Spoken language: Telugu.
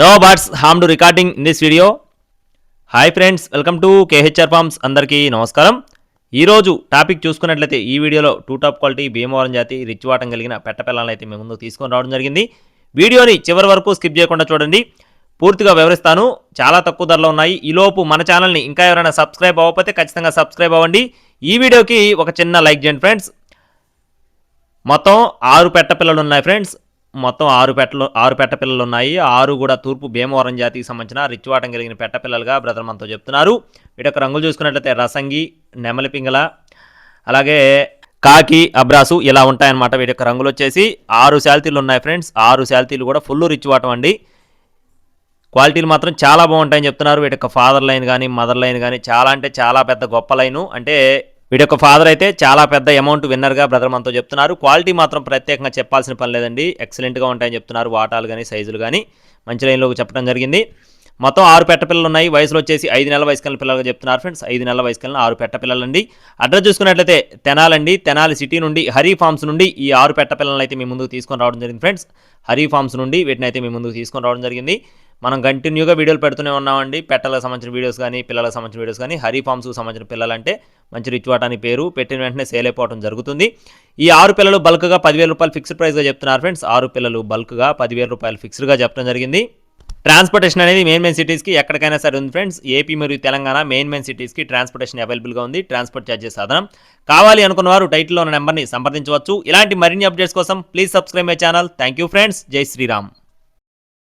No birds harm to recording in this video hi friends welcome to KHR farms అందరికీ నమస్కారం. ఈరోజు టాపిక్ చూసుకున్నట్లయితే ఈ వీడియోలో టూ టాప్ క్వాలిటీ భీమవరం జాతి రిచ్ వాటం కలిగిన పెట్ట పిల్లలను అయితే మేము ముందు తీసుకొని రావడం జరిగింది. వీడియోని చివరి వరకు స్కిప్ చేయకుండా చూడండి. పూర్తిగా వివరిస్తాను. చాలా తక్కువ ధరలో ఉన్నాయి. ఈలోపు మన ఛానల్ని ఇంకా ఎవరైనా సబ్స్క్రైబ్ అవ్వకపోతే ఖచ్చితంగా సబ్స్క్రైబ్ అవ్వండి. ఈ వీడియోకి ఒక చిన్న లైక్ చేయండి ఫ్రెండ్స్ మొత్తం ఆరు పెట్ట పిల్లలు ఉన్నాయి ఫ్రెండ్స్ మొత్తం ఆరు పెట్టలు ఆరు పెట్ట పిల్లలు ఉన్నాయి ఆరు కూడా తూర్పు భీమవరం జాతికి సంబంధించిన రిచ్ వాటం కలిగిన పెట్ట పిల్లలుగా బ్రదర్ మనతో చెప్తున్నారు. వీటి యొక్క రంగులు చూసుకున్నట్లయితే రసంగి నెమలి పింగళ అలాగే కాకి అబ్రాసు ఇలా ఉంటాయన్నమాట వీటి యొక్క రంగులు వచ్చేసి. ఆరు శాల్తీలు ఉన్నాయి ఫ్రెండ్స్. ఆరు శాల్తీలు కూడా ఫుల్ రిచ్ వాటం అండి. క్వాలిటీలు మాత్రం చాలా బాగుంటాయని చెప్తున్నారు. వీటి యొక్క ఫాదర్ లైన్ కానీ మదర్ లైన్ కానీ చాలా అంటే చాలా పెద్ద గొప్ప లైను. అంటే వీడి యొక్క ఫాదర్ అయితే చాలా పెద్ద అమౌంట్ విన్నర్గా బ్రదర్ మనతో చెప్తున్నారు. క్వాలిటీ మాత్రం ప్రత్యేకంగా చెప్పాల్సిన పని లేదండి. ఎక్సలెంట్గా ఉంటాయని చెప్తున్నారు. వాటాలు కానీ సైజులు కానీ మంచి లైన్లోకి చెప్పడం జరిగింది. మొత్తం ఆరు పెట్ట పిల్లలు ఉన్నాయి. వయసులో వచ్చేసి ఐదు నెలల వయసుకెళ్ళిన పిల్లలుగా చెప్తున్నారు ఫ్రెండ్స్ ఐదు నెలల వయసుకెళ్ళిన ఆరు పెట్ట పిల్లలండి. అడ్రస్ చూసుకున్నట్లయితే తెనాలండి. తెనాలి సిటీ నుండి హరీ ఫార్మ్స్ నుండి ఈ ఆరు పెట్ట పిల్లలను అయితే మీ ముందుకు తీసుకొని రావడం జరిగింది ఫ్రెండ్స్ హరీ ఫార్మ్స్ నుండి వీటిని అయితే మీ ముందుకు తీసుకొని రావడం జరిగింది. మనం కంటిన్యూగా వీడియోలు పెడుతూనే ఉన్నామండి. పెట్టలకు సంబంధించిన వీడియోస్ కానీ పిల్లలకు సంబంధించిన వీడియోస్ కానీ హరి ఫార్మ్స్కి సంబంధించిన పిల్లలంటే మంచి రిచ్ వాటాని పేరు పెట్టిన వెంటనే సేల్ అయిపోవడం జరుగుతుంది. ఈ ఆరు పిల్లలు బల్క్గా పదివేల రూపాయలు ఫిక్స్డ్ ప్రైస్గా చెప్తున్నారు ఫ్రెండ్స్. ఆరు పిల్లలు బల్క్గా పదివేల రూపాయలు ఫిక్స్డ్గా చెప్పడం జరిగింది. ట్రాన్స్పోర్టేషన్ అనేది మెయిన్ మెయిన్ సిటీస్కి ఎక్కడికైనా సరే ఉంది ఫ్రెండ్స్. ఏపీ మరియు తెలంగాణ మెయిన్ మెయిన్ సిటీస్కి ట్రాన్స్పోర్టేషన్ అవైలబుల్గా ఉంది. ట్రాన్స్పోర్ట్ ఛార్జెస్ సాధనం కావాలి అనుకున్న వారు టైటిల్లో ఉన్న నెంబర్ని సంప్రదించవచ్చు. ఇలాంటి మరిన్ని అప్డేట్స్ కోసం please subscribe my channel thank you friends జై శ్రీరామ్.